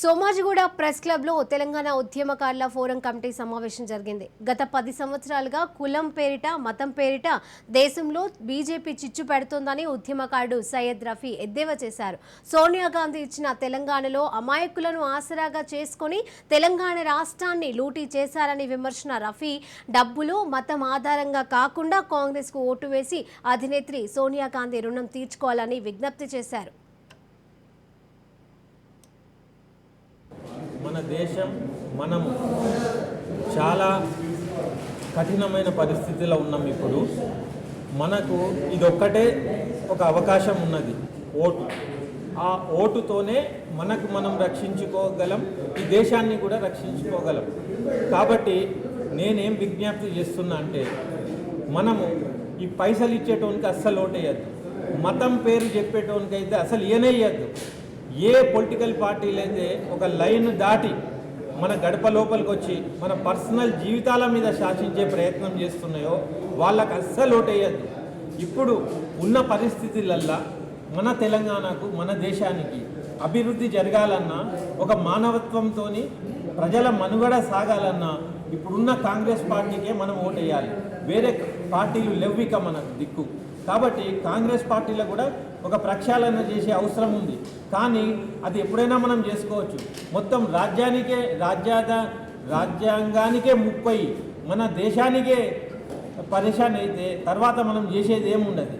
Somajiguda press క్లబ్లో తెలంగాణ ఉద్యమకారుల forum committee సమావేశం జరిగింది. గత పది సంవత్సరాలుగా కులం పేరిట మతం పేరిట దేశంలో బీజేపీ చిచ్చు పెడుతోందని ఉద్యమకారుడు సయ్యద్ రఫీ ఎద్దేవా చేశారు. సోనియా గాంధీ ఇచ్చిన తెలంగాణలో అమాయకులను ఆసరాగా చేసుకొని తెలంగాణ రాష్ట్రాన్ని లూటీ చేశారని విమర్శన రఫీ. డబ్బులు మతం ఆధారంగా కాకుండా కాంగ్రెస్కు ఓటు వేసి అధినేత్రి సోనియా గాంధీ రుణం తీర్చుకోవాలని విజ్ఞప్తి చేశారు మన దేశం మనం చాలా కఠినమైన పరిస్థితిలో ఉన్నాం ఇప్పుడు. మనకు ఇదొక్కటే ఒక అవకాశం ఉన్నది. ఓటు. ఆ ఓటుతోనే మనకు మనం రక్షించుకోగలం ఈ దేశాన్ని కూడా రక్షించుకోగలం. కాబట్టి నేనేం విజ్ఞప్తి చేస్తున్నా అంటే మనము ఈ పైసలు ఇచ్చేటోనికి అస్సలు ఓటేయద్దు. మతం పేరు చెప్పేటోనికి అయితే అసలు ఇయనేయద్దు ఏ పొలిటికల్ పార్టీలైతే ఒక లైన్ దాటి మన గడప లోపలికి వచ్చి మన పర్సనల్ జీవితాల మీద శాసించే ప్రయత్నం చేస్తున్నాయో వాళ్ళకు అస్సలు ఓటేయద్దు. ఇప్పుడు ఉన్న పరిస్థితులల్లా మన తెలంగాణకు మన దేశానికి అభివృద్ధి జరగాలన్నా ఒక మానవత్వంతో ప్రజల మనుగడ సాగాలన్నా ఇప్పుడున్న కాంగ్రెస్ పార్టీకే మనం ఓటేయాలి. వేరే పార్టీలు లెవ్విక మనకు దిక్కు. కాబట్టి కాంగ్రెస్ పార్టీలో కూడా ఒక ప్రక్షాళన చేసే అవసరం ఉంది. కానీ అది ఎప్పుడైనా మనం చేసుకోవచ్చు. మొత్తం రాజ్యానికే రాజ్యాంగ రాజ్యాంగానికే ముప్పై మన దేశానికే పరేషాన్ అయితే తర్వాత మనం చేసేది ఏముండదు.